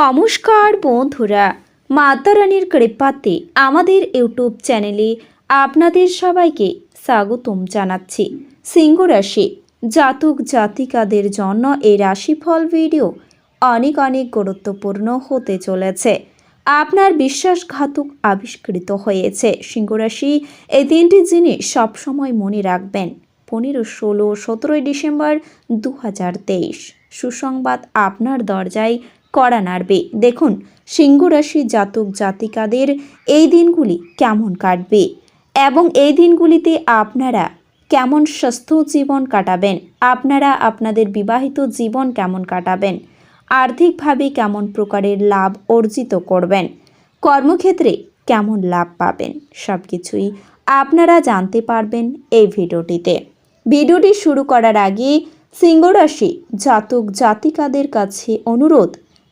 নমস্কার বন্ধুরা মাতারানীর কৃপাতে আমাদের ইউটিউব চ্যানেলে আপনাদের সবাইকে স্বাগতম জানাচ্ছি। সিংহ রাশি, জাতক জাতিকাদের জন্য এই রাশিফল ভিডিও অনেক অনেক গুরুত্বপূর্ণ হতে চলেছে। আপনার বিশ্বাসঘাতক আবিষ্কৃত হয়েছে সিংহ রাশি। এই তিনটি জিনিস সবসময় মনে রাখবেন, পনেরো, ষোলো, সতেরোই ডিসেম্বর দু হাজার তেইশ। সুসংবাদ আপনার দরজায় কড়া নাড়বে। দেখুন সিংহ রাশি জাতক জাতিকাদের এই দিনগুলি কেমন কাটবে এবং এই দিনগুলিতে আপনারা কেমন সুস্থ জীবন কাটাবেন? আপনারা আপনাদের বিবাহিত জীবন কেমন কাটাবেন? আর্থিকভাবে কেমন প্রকারের লাভ অর্জিত করবেন? কর্মক্ষেত্রে কেমন লাভ পাবেন? সব কিছুই আপনারা জানতে পারবেন এই ভিডিওটিতে। ভিডিওটি শুরু করার আগে সিংহরাশি জাতক জাতিকাদের কাছে অনুরোধ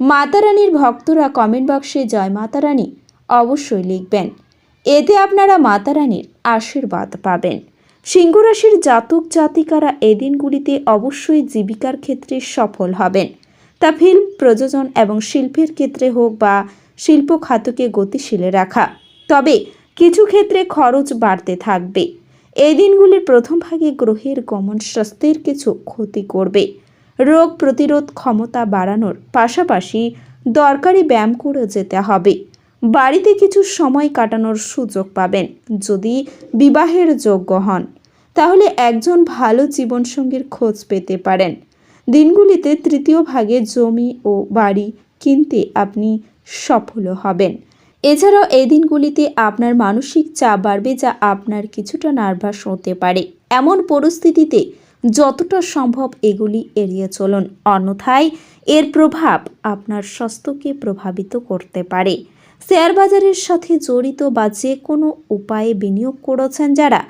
মাতারানীর ভক্তরা কমেন্ট বক্সে জয় মাতারানী অবশ্যই লিখবেন। এতে আপনারা মাতারানীর আশীর্বাদ পাবেন। সিংহ রাশির জাতক জাতিকারা এই দিনগুলিতে অবশ্যই জীবিকার ক্ষেত্রে সফল হবেন। তা ফিল্ম, প্রযোজন এবং শিল্পের ক্ষেত্রে হোক বা শিল্প খাতকে গতিশীল রাখা। তবে কিছু ক্ষেত্রে খরচ বাড়তে থাকবে। এই দিনগুলির প্রথম ভাগে গ্রহের গমন স্বাস্থ্যের কিছু ক্ষতি করবে। রোগ প্রতিরোধ ক্ষমতা বাড়ানোর পাশাপাশি দরকারি ব্যায়াম করে যেতে হবে। বাড়িতে কিছু সময় কাটানোর সুযোগ পাবেন যদি বিবাহের যোগ্য হন। তাহলে একজন ভালো জীবনসঙ্গীর খোঁজ পেতে পারেন। দিনগুলিতে তৃতীয় ভাগে জমি ও বাড়ি কিনতে আপনি সফল হবেন। এছাড়াও এই দিনগুলিতে আপনার মানসিক চাপ বাড়বে যা আপনার কিছুটা নার্ভাস হতে পারে। এমন পরিস্থিতিতে যতটা সম্ভব এগুলি এড়িয়ে চলুন। অন্যথায় এর প্রভাব আপনার স্বাস্থ্যকে প্রভাবিত করতে পারে। শেয়ার বাজারের সাথে জড়িত বা যে কোনো উপায়ে বিনিয়োগ করেছেন যারা,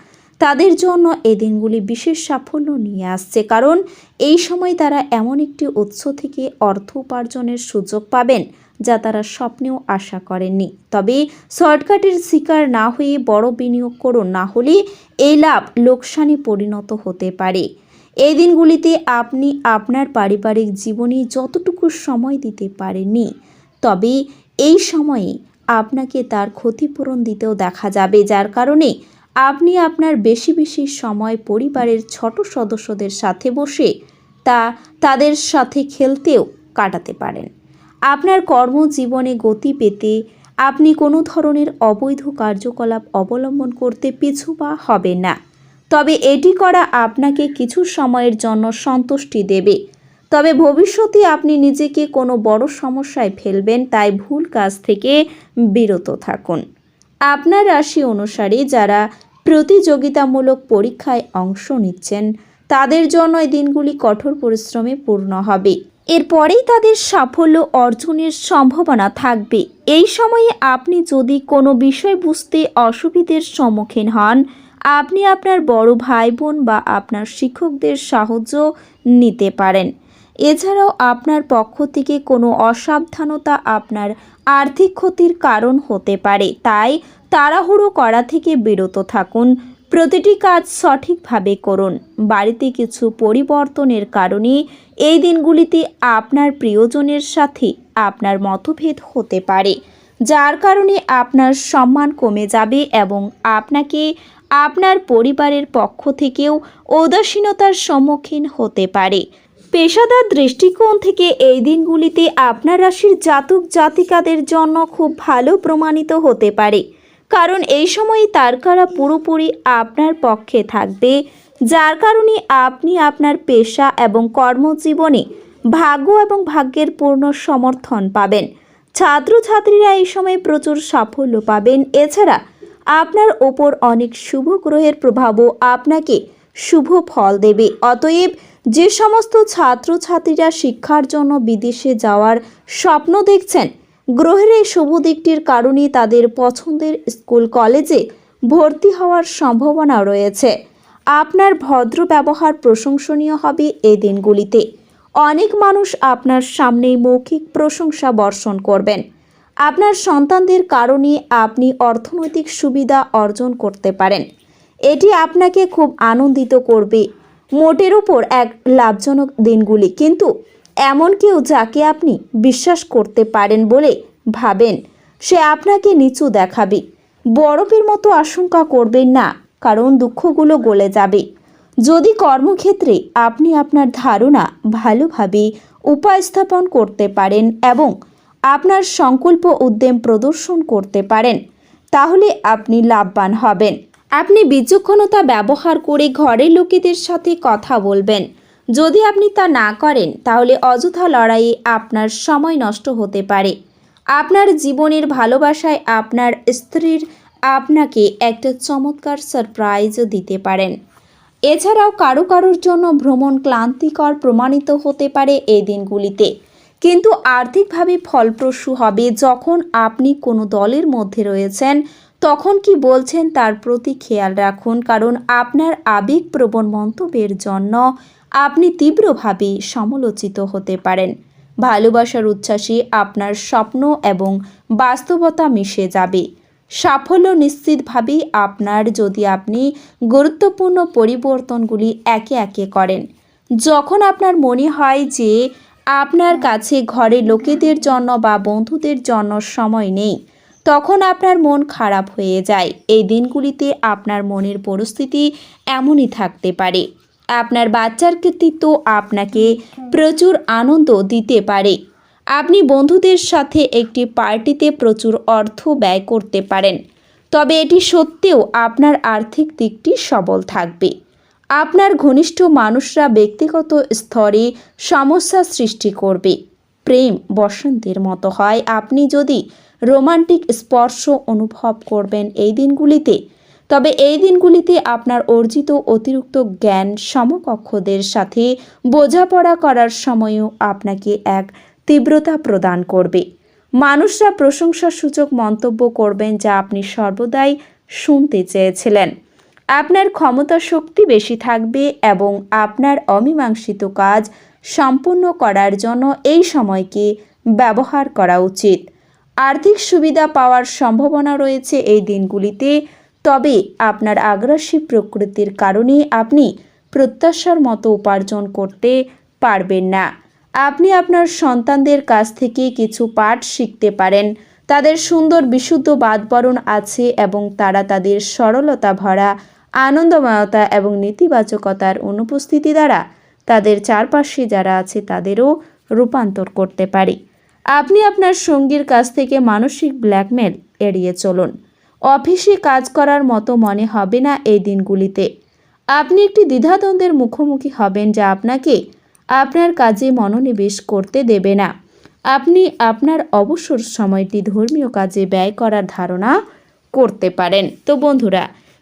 তাদের জন্য এই দিনগুলি বিশেষ সাফল্য নিয়ে আসছে কারণ এই সময় তারা এমন একটি উৎস থেকে অর্থ উপার্জনের সুযোগ পাবেন যা তারা স্বপ্নেও আশা করেননি। তবে শর্টকাটের শিকার না হয়ে বড় বিনিয়োগ করুন, না হলে এই লাভ লোকসানে পরিণত হতে পারে। এই দিনগুলিতে আপনি আপনার পারিবারিক জীবনে যতটুকু সময় দিতে পারেননি, তবে এই সময়ে আপনাকে তার ক্ষতিপূরণ দিতেও দেখা যাবে, যার কারণে আপনি আপনার বেশি বেশি সময় পরিবারের ছোট সদস্যদের সাথে বসে তা তাদের সাথে খেলতেও কাটাতে পারেন। আপনার কর্মজীবনে গতি পেতে আপনি কোনো ধরনের অবৈধ কার্যকলাপ অবলম্বন করতে পিছু বা হবে না। তবে এটি করা আপনাকে কিছু সময়ের জন্য সন্তুষ্টি দেবে। তবে ভবিষ্যতে আপনি নিজেকে কোনো বড় সমস্যায় ফেলবেন, তাই ভুল কাজ থেকে বিরত থাকুন। আপনার রাশি অনুসারে যারা প্রতিযোগিতামূলক পরীক্ষায় অংশ নিচ্ছেন, তাদের জন্য এই দিনগুলি কঠোর পরিশ্রমে পূর্ণ হবে। এরপরেই তাদের সাফল্য অর্জনের সম্ভাবনা থাকবে। এই সময়ে আপনি যদি কোনো বিষয় বুঝতে অসুবিধের সম্মুখীন হন আপনি আপনার বড় ভাই বোন বা আপনার শিক্ষকদের সাহায্য নিতে পারেন। এছাড়াও আপনার পক্ষ থেকে কোনো অসাবধানতা আপনার আর্থিক ক্ষতির কারণ হতে পারে, তাই তাড়াহুড়ো করা থেকে বিরত থাকুন। প্রতিটি কাজ সঠিকভাবে করুন। বাড়িতে কিছু পরিবর্তনের কারণে এই দিনগুলিতে আপনার প্রিয়জনের সাথে আপনার মতভেদ হতে পারে, যার কারণে আপনার সম্মান কমে যাবে এবং আপনাকে আপনার পরিবারের পক্ষ থেকেও উদাসীনতার সম্মুখীন হতে পারে। পেশাদার দৃষ্টিকোণ থেকে এই দিনগুলিতে আপনার রাশির জাতক জাতিকাদের জন্য খুব ভালো প্রমাণিত হতে পারে। কারণ এই সময়ে তারকারা পুরোপুরি আপনার পক্ষে থাকবে, যার কারণে আপনি আপনার পেশা এবং কর্মজীবনে ভাগ্য এবং ভাগ্যের পূর্ণ সমর্থন পাবেন। ছাত্রছাত্রীরা এই সময় প্রচুর সাফল্য পাবেন। এছাড়া আপনার ওপর অনেক শুভ গ্রহের প্রভাবও আপনাকে শুভ ফল দেবে। অতএব যে সমস্ত ছাত্রছাত্রীরা শিক্ষার জন্য বিদেশে যাওয়ার স্বপ্ন দেখছেন, গ্রহের এই শুভ দিকটির কারণে তাদের পছন্দের স্কুল, কলেজে ভর্তি হওয়ার সম্ভাবনা রয়েছে। আপনার ভদ্র ব্যবহার প্রশংসনীয় হবে এই দিনগুলিতে। অনেক মানুষ আপনার সামনেই মৌখিক প্রশংসা বর্ষণ করবেন। আপনার সন্তানদের কারণে আপনি অর্থনৈতিক সুবিধা অর্জন করতে পারেন। এটি আপনাকে খুব আনন্দিত করবে। মোটের উপর এক লাভজনক দিনগুলি, কিন্তু এমন কেউ যাকে আপনি বিশ্বাস করতে পারেন বলে ভাবেন, সে আপনাকে নিচু দেখাবে। বরফের মতো আশঙ্কা করবেন না, কারণ দুঃখগুলো গলে যাবে। যদি কর্মক্ষেত্রে আপনি আপনার ধারণা ভালোভাবে উপায় স্থাপন করতে পারেন এবং আপনার সংকল্প উদ্যম প্রদর্শন করতে পারেন। তাহলে আপনি লাভবান হবেন। আপনি বিচক্ষণতা ব্যবহার করে ঘরের লোকেদের সাথে কথা বলবেন। যদি আপনি তা না করেন, তাহলে অযথা লড়াইয়ে আপনার সময় নষ্ট হতে পারে। আপনার জীবনের ভালোবাসায় আপনার স্ত্রীর আপনাকে একটা চমৎকার সারপ্রাইজও দিতে পারেন। এছাড়াও কারও কারোর জন্য ভ্রমণ ক্লান্তিকর প্রমাণিত হতে পারে এই দিনগুলিতে। কিন্তু আর্থিকভাবে ফলপ্রসূ হবে যখন আপনি কোনো দলের মধ্যে রয়েছেন। তখন কি বলছেন তার প্রতি খেয়াল রাখুন, কারণ আপনার আবেগপ্রবণ মন্তব্যের জন্য আপনি তীব্রভাবে সমালোচিত হতে পারেন। ভালোবাসার উচ্ছ্বাসে আপনার স্বপ্ন এবং বাস্তবতা মিশে যাবে। সাফল্য নিশ্চিতভাবেই আপনার যদি আপনি গুরুত্বপূর্ণ পরিবর্তনগুলি একে একে করেন। যখন আপনার মনে হয় যে আপনার কাছে ঘরে লোকেদের জন্য বা বন্ধুদের জন্য সময় নেই। তখন আপনার মন খারাপ হয়ে যায়। এই দিনগুলিতে আপনার মনের পরিস্থিতি এমনই থাকতে পারে। আপনার বাচ্চার কৃতিত্ব আপনাকে প্রচুর আনন্দ দিতে পারে। আপনি বন্ধুদের সাথে একটি পার্টিতে প্রচুর অর্থ ব্যয় করতে পারেন। তবে এটি সত্ত্বেও আপনার আর্থিক দিকটি সবল থাকবে। আপনার ঘনিষ্ঠ মানুষরা ব্যক্তিগত স্তরে সমস্যা সৃষ্টি করবে। প্রেম বসন্তের মতো হয়। আপনি যদি রোমান্টিক স্পর্শ অনুভব করবেন এই দিনগুলিতে, তবে এই দিনগুলিতে আপনার অর্জিত অতিরিক্ত জ্ঞান সমকক্ষদের সাথে বোঝাপড়া করার সময়ও আপনাকে এক তীব্রতা প্রদান করবে। মানুষরা প্রশংসাসূচক মন্তব্য করবেন যা আপনি সর্বদাই শুনতে চেয়েছিলেন। আপনার ক্ষমতা শক্তি বেশি থাকবে এবং আপনার অমীমাংসিত কাজ সম্পূর্ণ করার জন্য এই সময়কে ব্যবহার করা উচিত। আর্থিক সুবিধা পাওয়ার সম্ভাবনা রয়েছে এই দিনগুলিতে, তবে আপনার আগ্রাসী প্রকৃতির কারণে আপনি প্রত্যাশার মতো উপার্জন করতে পারবেন না। আপনি আপনার সন্তানদের কাছ থেকে কিছু পাঠ শিখতে পারেন। তাদের সুন্দর বিশুদ্ধ বাদবরণ আছে এবং তারা তাদের সরলতা ভরা আনন্দময়তা এবং নেতিবাচকতার অনুপস্থিতি দ্বারা তাদের চারপাশে যারা আছে তাদেরও রূপান্তর করতে পারে। আপনি আপনার সঙ্গীর কাছ থেকে মানসিক ব্ল্যাকমেল এড়িয়ে চলুন। অফিসে কাজ করার মতো মনে হবে না এই দিনগুলিতে। আপনি একটি দ্বিধাদ্বন্দ্বের মুখোমুখি হবেন যা আপনাকে আপনার কাজে মনোনিবেশ করতে দেবে না। আপনি আপনার অবসর সময়টি ধর্মীয় কাজে ব্যয় করার ধারণা করতে পারেন। তো বন্ধুরা